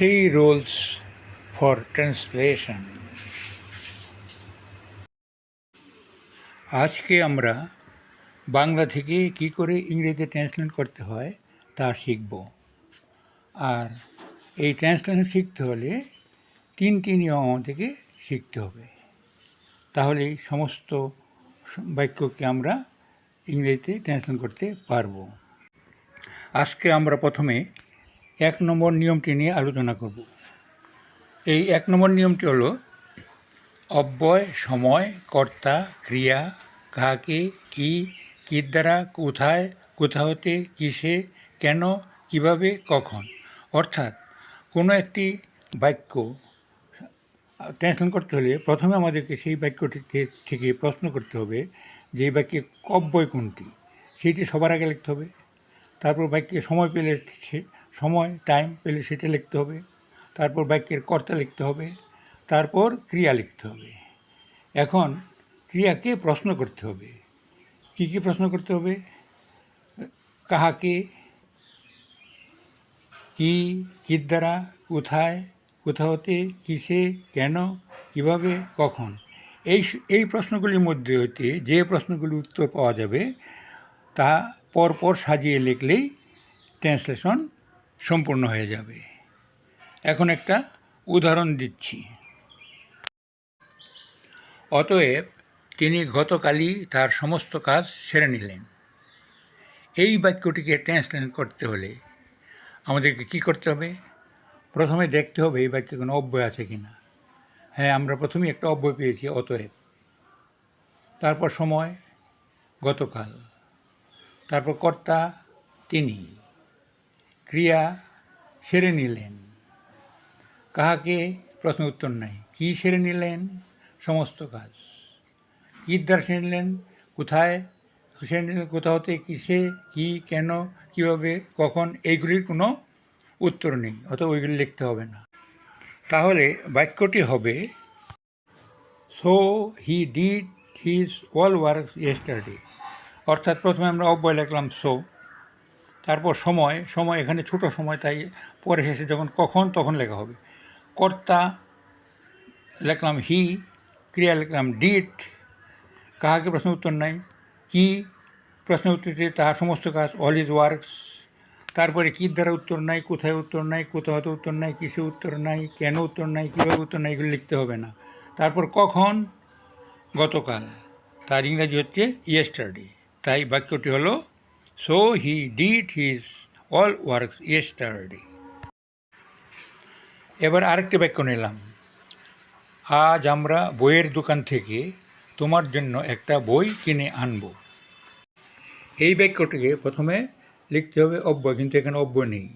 Three rules for translation. আজকে আমরা বাংলা থেকে কি করে ইংরেজিতে ট্রান্সলেট করতে হয় তা শিখব। আর এই ট্রান্সলেশন শিখতে হলে তিনটি নিয়ম আমাদেরকে শিখতে হবে। তাহলে সমস্ত বাক্যকে আমরা ইংরেজিতে ট্রান্সলেট করতে পারব। আজকে আমরা প্রথমে এক নম্বর নিয়মটি নিয়ে আলোচনা করব। এই এক নম্বর নিয়মটি হলো, অব্যয়, সময়, কর্তা, ক্রিয়া, কাকে, কি, কির দ্বারা কোথায়, কোথা হতে, কিসে, কেন, কীভাবে, কখন। অর্থাৎ কোনো একটি বাক্য ট্রান্সলেট করতে হলে প্রথমে আমাদেরকে সেই বাক্যটি থেকে প্রশ্ন করতে হবে যে বাক্যে অব্যয় কোনটি। সেইটি সবার আগে লিখতে হবে। তারপর বাক্যে সময় পেলে সময় টাইম পেলে সেটা লিখতে হবে, তারপর বাক্যের কর্তা লিখতে হবে, তারপর ক্রিয়া লিখতে হবে। এখন ক্রিয়াকে প্রশ্ন করতে হবে। কী কী প্রশ্ন করতে হবে? কাহাকে, কি, কির দ্বারা, কোথায় কোথা হতে কিসে, কেন, কীভাবে, কখন? এই এই প্রশ্নগুলির মধ্যে হতে যে প্রশ্নগুলির উত্তর পাওয়া যাবে, তা পরপর সাজিয়ে লিখলেই ট্রান্সলেশন সম্পূর্ণ হয়ে যাবে। এখন একটা উদাহরণ দিচ্ছি। অতএব তিনি গতকালই তার সমস্ত কাজ সেরে নিলেন। এই বাক্যটিকে ট্রান্সলেট করতে হলে আমাদেরকে কি করতে হবে? প্রথমে দেখতে হবে এই বাক্যে কোনো অব্যয় আছে কি না হ্যাঁ আমরা প্রথমেই একটা অব্যয় পেয়েছি, অতএব। তারপর সময়, গতকাল। তারপর কর্তা, তিনি। ক্রিয়া সেরে নিলেন। কাহাকে প্রশ্ন উত্তর নাই। কি সেরে নিলেন? সমস্ত কাজ। কী দ্বারা সেরে নিলেন? কোথায়? সেরে নিলেন কোথা হতে? কিসে? কি? কেন? কীভাবে? কখন? এইগুলির কোনো উত্তর নেই অত ওইগুলি লিখতে হবে না। তাহলে বাক্যটি হবে so he did his all work yesterday অর্থাৎ প্রথমে আমরা অব্যয় লিখলাম সো তারপর সময় সময় এখানে ছোট সময়, তাই পরে শেষে যখন কখন, তখন লেখা হবে। কর্তা লিখলাম হি, ক্রিয়া লিখলাম ডিট, কাহাকে প্রশ্ন উত্তর নাই, কি প্রশ্ন উত্তরটি, তাহার সমস্ত কাজ অল ইজ ওয়ার্কস তারপরে কী দ্বারা উত্তর নাই, কোথায় উত্তর নাই কোথাও হতে উত্তর নাই, কিসে উত্তর নাই, কেন উত্তর নাই, কীভাবে উত্তর নাই, এগুলো লিখতে হবে না। তারপর কখন? গতকাল। তার ইংরাজি হচ্ছে ইয়েস্টারডে তাই বাক্যটি হলো so he did his all works yesterday এবার আরেকটি বাক্য নিলাম। আজ আমরা বইয়ের দোকান থেকে তোমার জন্য একটা বই কিনে আনব। এই বাক্যটিকে প্রথমে লিখতে হবে অব্যয় কিন্তু এখানে অব্যয় নেই।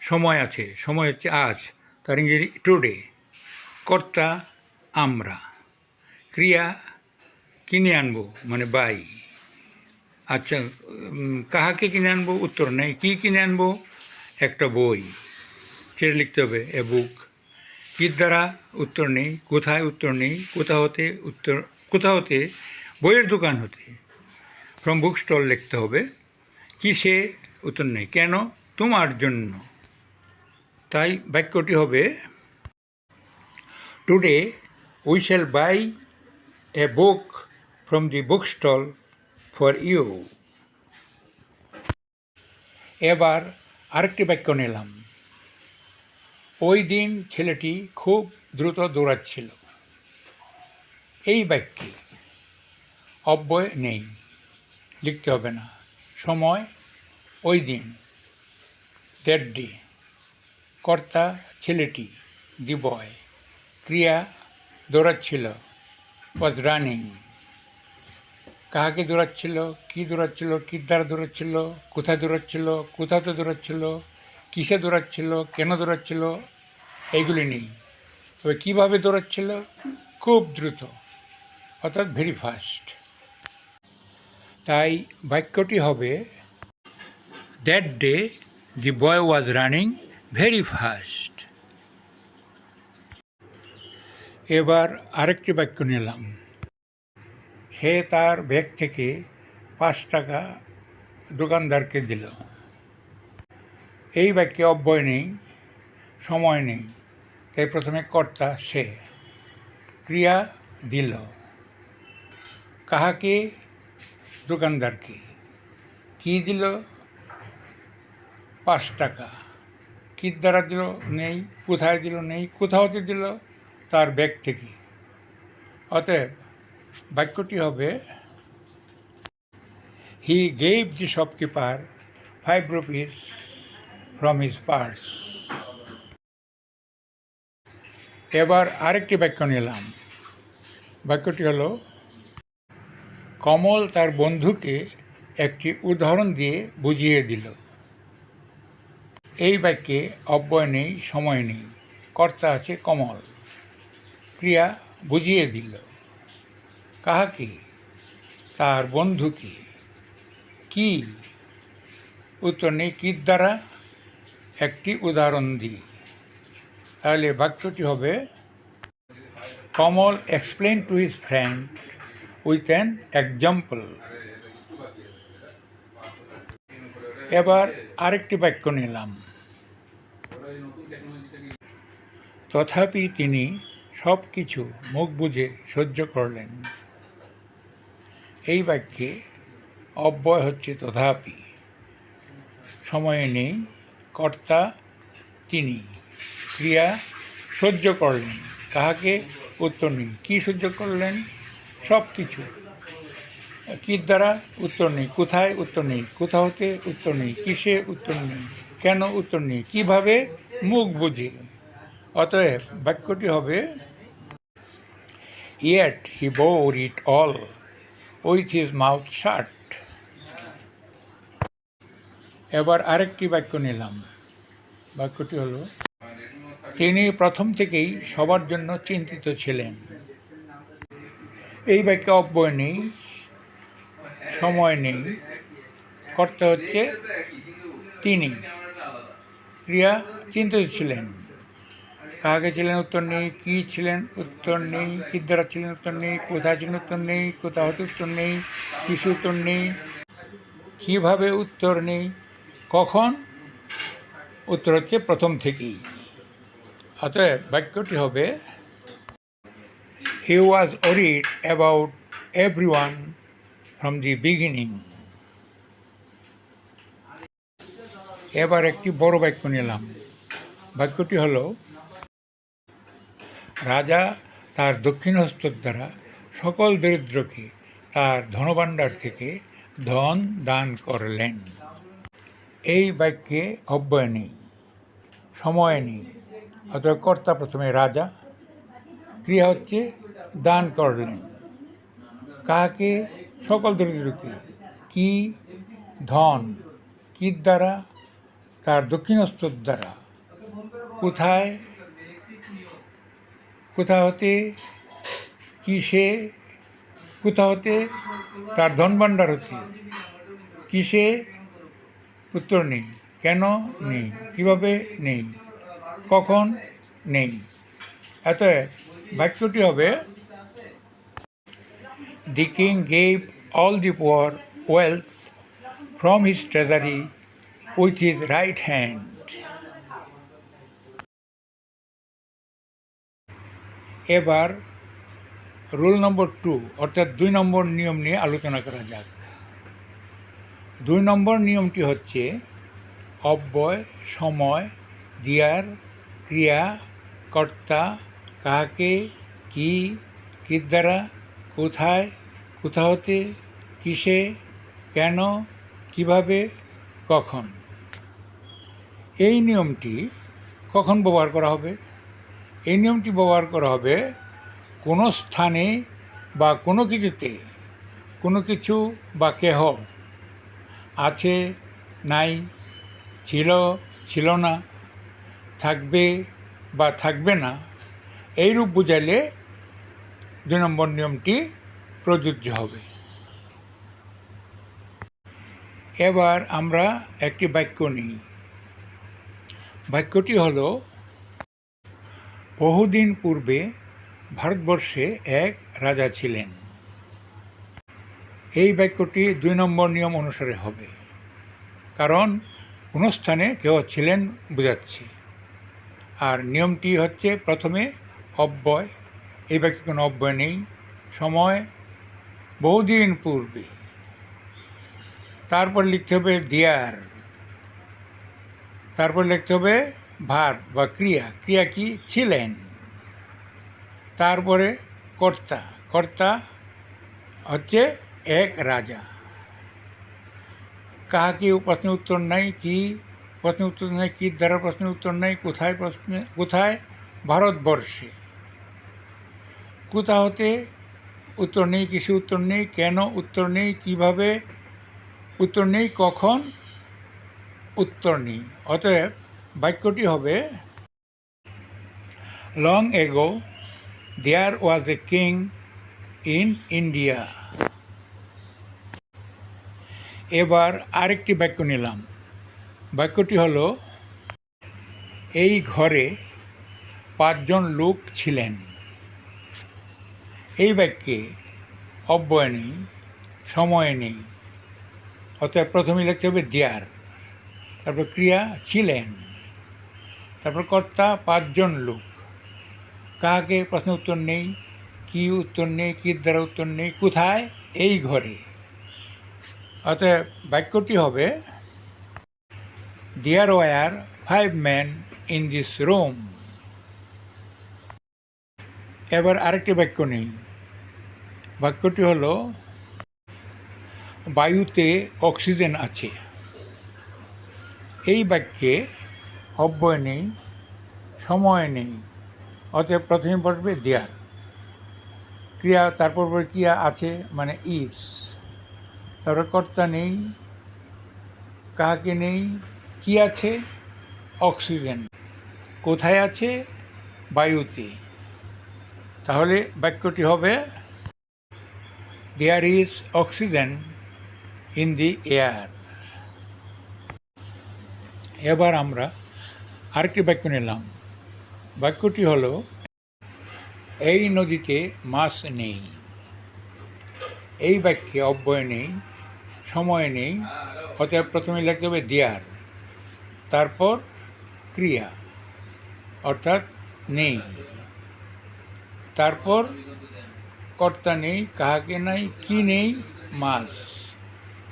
সময় আছে, সময় হচ্ছে আজ, তার ইংরেজি টুডে কর্তা আমরা, ক্রিয়া কিনে আনব মানে বাই। আচ্ছা কাহাকে কিনে আনব? উত্তর নেই। কী কিনে আনব? একটা বই। সেটা লিখতে হবে, এ বুক। কির দ্বারা? উত্তর নেই। কোথায় উত্তর নেই? কোথা হতে উত্তর, কোথা হতে? বইয়ের দোকান হতে। ফ্রম বুক স্টল লিখতে হবে। কিসে? উত্তর নেই। কেন? তোমার জন্য। তাই বাক্যটি হবে today we shall buy a book from the book stall for you এবার আরেকটি বাক্য নিলাম। ওই দিন ছেলেটি খুব দ্রুত দৌড়াচ্ছিল। এই বাক্যে অব্যয় নেই, লিখতে হবে না। সময় ওই দিন দ্যাট ডে কর্তা ছেলেটি দি বয় ক্রিয়া দৌড়াচ্ছিল ওয়াজ রানিং কাহাকে দৌড়াচ্ছিল, কী দৌড়াচ্ছিল, কী দ্বারা দৌড়াচ্ছিল, কোথায় দৌড়াচ্ছিল কোথাতে দৌড়াচ্ছিল, কিসে দৌড়াচ্ছিল, কেন দৌড়াচ্ছিল, এইগুলি নেই। তবে কীভাবে দৌড়াচ্ছিল? খুব দ্রুত, অর্থাৎ ভেরি ফাস্ট তাই বাক্যটি হবে that day the boy was running very fast এবার আরেকটি বাক্য নিলাম। সে তার ব্যাগ থেকে পাঁচ টাকা দোকানদারকে দিল। এই বাক্যে অব্যয় নেই, সময় নেই, তাই প্রথমে কর্তা সে ক্রিয়া দিল কাহাকে, দোকানদারকে। কি দিল? পাঁচ টাকা। কী দ্বারা দিল? নেই, কোথায় দিল? নেই, কোথাওতে দিল? তার ব্যাগ থেকে। অতএব বাক্যটি হবে he gave the shopkeeper five rupees from his purse এবার আরেকটি বাক্য নিলাম। বাক্যটি হলো, কমল তার বন্ধুকে একটি উদাহরণ দিয়ে বুঝিয়ে দিল। এই বাক্যে অব্যয় নেই, সময় নেই। কর্তা আছে কমল। ক্রিয়া বুঝিয়ে দিল। কাহাকে? তার বন্ধুকে কি? উত্তর নেই কির দ্বারা? একটি উদাহরণ দিই। তাহলে বাক্যটি হবে, Kamal explain to his friend with an example এবার আরেকটি বাক্য নিলাম। তথাপি তিনি সব কিছু মুখ বুঝে সহ্য করলেন। এই বাক্যে অব্যয় হচ্ছে তথাপি। সময়ে নেই, কর্তা তিনি। ক্রিয়া সহ্য করলেন, কাহাকে উত্তর নেই। কী সহ্য করলেন? সব কিছু। কির দ্বারা উত্তর নেই? কোথায় উত্তর নেই? কোথা হতে উত্তর নেই? কিসে উত্তর নেই? কেন উত্তর নেই? কীভাবে? মুখ বুঝে। অতএব বাক্যটি হবে yet he bore it all with his mouth shut. এবার আরেকটি বাক্য নিলাম। বাক্যটি হলো, তিনি প্রথম থেকেই সবার জন্য চিন্তিত ছিলেন। এই বাক্যে অব্যয় নেই, সময় নেই। করতে হচ্ছে তিনি। ক্রিয়া, চিন্তিত ছিলেন। কাহাকে ছিলেন উত্তর নেই, কি ছিলেন উত্তর নেই কি দ্বারা ছিলেন উত্তর নেই, কোথায় ছিলেন উত্তর নেই কোথা হতে উত্তর নেই কিছু উত্তর নেই, কীভাবে উত্তর নেই, কখন? উত্তর হচ্ছে প্রথম থেকেই। অতএব বাক্যটি হবে he was worried about every one from the beginning এবার একটি বড় বাক্য নিলাম। বাক্যটি হলো রাজা, তার দক্ষিণহস্তর দ্বারা সকল দরিদ্রকে তার ধনভাণ্ডার থেকে ধন দান করলেন। এই বাক্যে অব্যয় নেই, সময় নেই, অতএব কর্তা প্রথমে রাজা, ক্রিয়া হচ্ছে দান করলেন। কাকে? সকল দরিদ্রকে। কি? ধন। কির দ্বারা? তার দক্ষিণস্তর দ্বারা। কোথায়? কোথা হতে কিসে কোথা হতে তার ধনভাণ্ডার হতে কিসে? উত্তর নেই। কেন? নেই। কীভাবে? নেই। কখন? নেই। এত বাক্যটি হবে the king gave all the poor wealth from his treasury with his right hand এবার রুল নম্বর টু, অর্থাৎ দুই নম্বর নিয়ম নিয়ে আলোচনা করা যাক। দুই নম্বর নিয়মটি হচ্ছে অব্যয়, সময়, দিয়ার, ক্রিয়া, কর্তা কাকে কি, কির দ্বারা, কোথায় কোথা হতে কিসে, কেন, কীভাবে, কখন। এই নিয়মটি কখন ব্যবহার করা হবে? এই নিয়মটি ব্যবহার করা হবে, কোনো স্থানে বা কোনো কিছুতে, কোনো কিছু বা কেহ আছে, নাই, ছিল ছিল না, থাকবে বা থাকবে না এই রূপ বুঝাইলে দুই নম্বর নিয়মটি প্রযোজ্য হবে। এবার আমরা একটি বাক্য নিই। বাক্যটি হল বহুদিন পূর্বে ভারতবর্ষে এক রাজা ছিলেন। এই বাক্যটি দুই নম্বর নিয়ম অনুসারে হবে। কারণ কোনো স্থানে কেউ ছিলেন বোঝাচ্ছে। আর নিয়মটি হচ্ছে প্রথমে অব্যয়। এই বাক্যে কোনো অব্যয় নেই। সময় বহুদিন পূর্বে। তারপর লিখতে হবে দিয়ার। তারপর লিখতে হবে ভার বা ক্রিয়া ক্রিয়া কি? ছিলেন। তারপরে কর্তা কর্তা হচ্ছে এক রাজা। কাহাকে প্রশ্নের উত্তর নাই, কি প্রশ্নের উত্তর নাই, কি দ্বারা প্রশ্নের উত্তর নাই, কোথায় প্রশ্নে, কোথায়? ভারতবর্ষে। কোথা হতে উত্তর নেই, কিছু উত্তর নেই, কেন উত্তর নেই, কীভাবে উত্তর নেই, কখন উত্তর নেই। অতএব বাক্যটি হবে long ago there was a king in India এবার আরেকটি বাক্য নিলাম। বাক্যটি হলো, এই ঘরে পাঁচজন লোক ছিলেন। এই বাক্যে অব্যয় নেই, সময় নেই। অতএব প্রথমে লিখতে হবে দেয়ার তারপর, ক্রিয়া ছিলেন। তারপর কর্তা পাঁচজন লোক। কাকে প্রশ্ন উত্তর নেই, কি উত্তর নেই, কী দ্বারা উত্তর নেই, কোথায়? এই ঘরে। অতএব বাক্যটি হবে there were five man in this room এবার আরেকটি বাক্য নেই। বাক্যটি হলো, বায়ুতে অক্সিজেন আছে। এই বাক্যে অব্যয় নেই, সময় নেই, অতএব প্রথমে বসবে দেয়ার ক্রিয়া তারপর পরে ক্রিয়া আছে মানে ইস। তারপরে কর্তা নেই, কাহাকে নেই, কি আছে? অক্সিজেন। কোথায় আছে? বায়ুতে। তাহলে বাক্যটি হবে there is oxygen in the air এবার আমরা আরেকটি বাক্য নিলাম। বাক্যটি হলো, এই নদীতে মাছ নেই। এই বাক্যে অব্যয় নেই, সময় নেই, অতএব প্রথমে লিখতে হবে দেয়ার, তারপর ক্রিয়া, অর্থাৎ নেই। তারপর কর্তা নেই, কাহাকে নাই, কি নেই, মাছ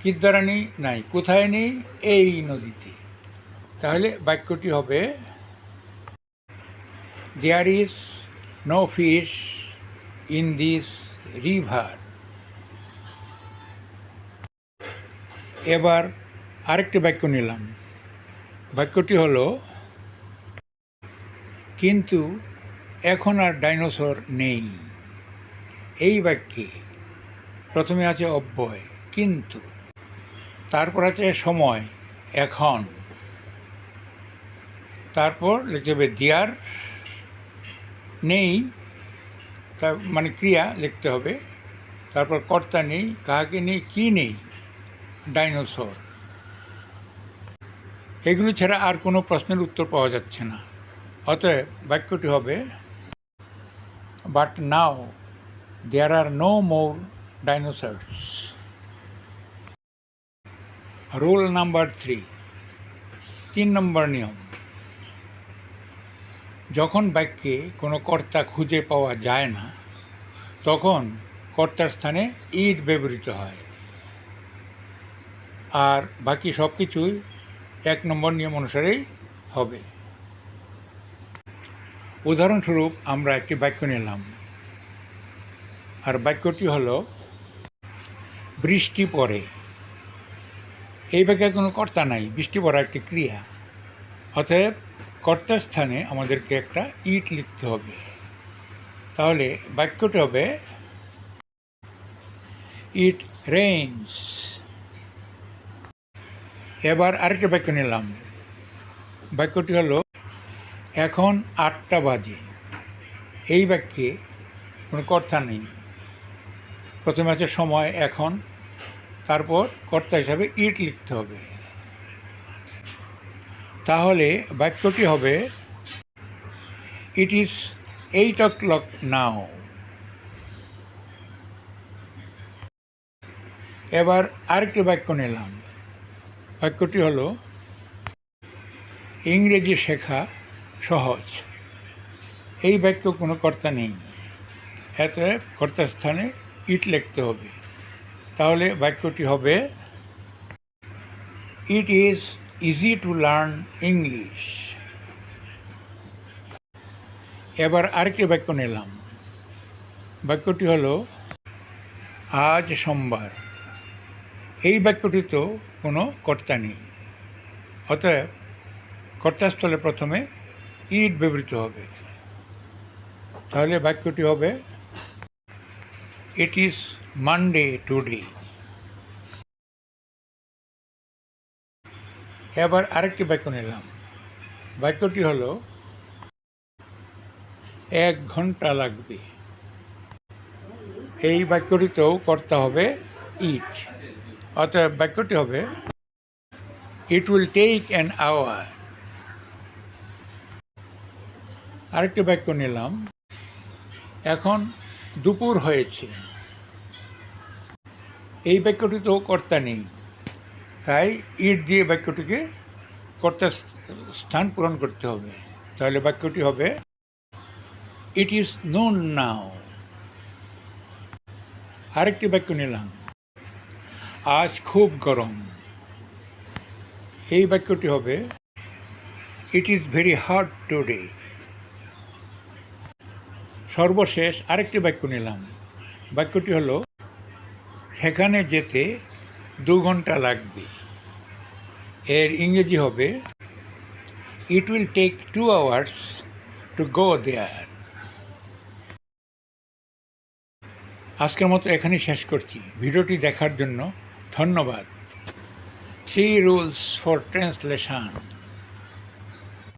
কি দ্বারা নেই, নাই, কোথায় নেই, এই নদীতে। তাহলে বাক্যটি হবে there is no fish in this river এবার আরেকটি বাক্য নিলাম। বাক্যটি হলো, কিন্তু এখন আর ডাইনোসর নেই। এই বাক্যে প্রথমে আছে অব্যয়, কিন্তু। তারপর আছে সময়, এখন। তারপর লিখতে হবে, দিয়ার নেই, তা মানে ক্রিয়া লিখতে হবে। তারপর কর্তা নেই, কাহাকে নেই, কি নেই, ডাইনোসর। এগুলো ছাড়া আর কোনো প্রশ্নের উত্তর পাওয়া যাচ্ছে না। অতএব বাক্যটি হবে, but now, there are no more dinosaurs. Rule number three, তিন নম্বর নিয়ম। যখন বাক্যে কোনো কর্তা খুঁজে পাওয়া যায় না, তখন কর্তার স্থানে ইট ব্যবহৃত হয়। আর বাকি সব কিছুই এক নম্বর নিয়ম অনুসারেই হবে। উদাহরণস্বরূপ আমরা একটি বাক্য নিলাম। আর বাক্যটি হলো, বৃষ্টি পড়ে। এই বাক্যে কোনো কর্তা নাই, বৃষ্টি পড়া একটি ক্রিয়া। অতএব কর্তার স্থানে আমাদেরকে একটা ইট লিখতে হবে। তাহলে বাক্যটি হবে ইট রেঞ্জ এবার আরেকটা বাক্য নিলাম। বাক্যটি হলো, এখন আটটা বাজে। এই বাক্যে কোনো কর্তা নেই। প্রথমে আছে, সময়, এখন। তারপর কর্তা হিসাবে, ইট লিখতে হবে। তাহলে বাক্যটি হবে it is eight o'clock now এবার আরেকটি বাক্য নিলাম। বাক্যটি হলো, ইংরেজি শেখা সহজ। এই বাক্য কোনো কর্তা নেই। এত কর্তার স্থানে ইট লিখতে হবে। তাহলে বাক্যটি হবে it is easy to learn English এবার আরেকটি বাক্য নিলাম। বাক্যটি হলো, আজ সোমবার। এই বাক্যটি তো কোনো কর্তা নেই। অতএব কর্তাস্থলে প্রথমে ইট ব্যবহৃত হবে। তাহলে বাক্যটি হবে ইট ইজ মানডে টুডে এবার আরেকটি বাক্য নিলাম। বাক্যটি হলো, এক ঘণ্টা লাগবে। এই বাক্যটিতেও করতে হবে, ইট। অতএব বাক্যটি হবে, it will take an hour. আরেকটি বাক্য নিলাম, এখন দুপুর হয়েছে। এই বাক্যটিতেও কর্তা নেই। তাই ইট দিয়ে বাক্যটিকে কর্তার স্থান পূরণ করতে হবে। তাহলে বাক্যটি হবে ইট ইজ নোন নাও আরেকটি বাক্য নিলাম, আজ খুব গরম। এই বাক্যটি হবে it is very hard today সর্বশেষ আরেকটি বাক্য নিলাম, বাক্যটি হলো, সেখানে যেতে দু ঘণ্টা লাগবে। এর ইংরেজি হবে it will take two hours to go there আজকের মতো এখানেই শেষ করছি। ভিডিওটি দেখার জন্য ধন্যবাদ। Three rules for translation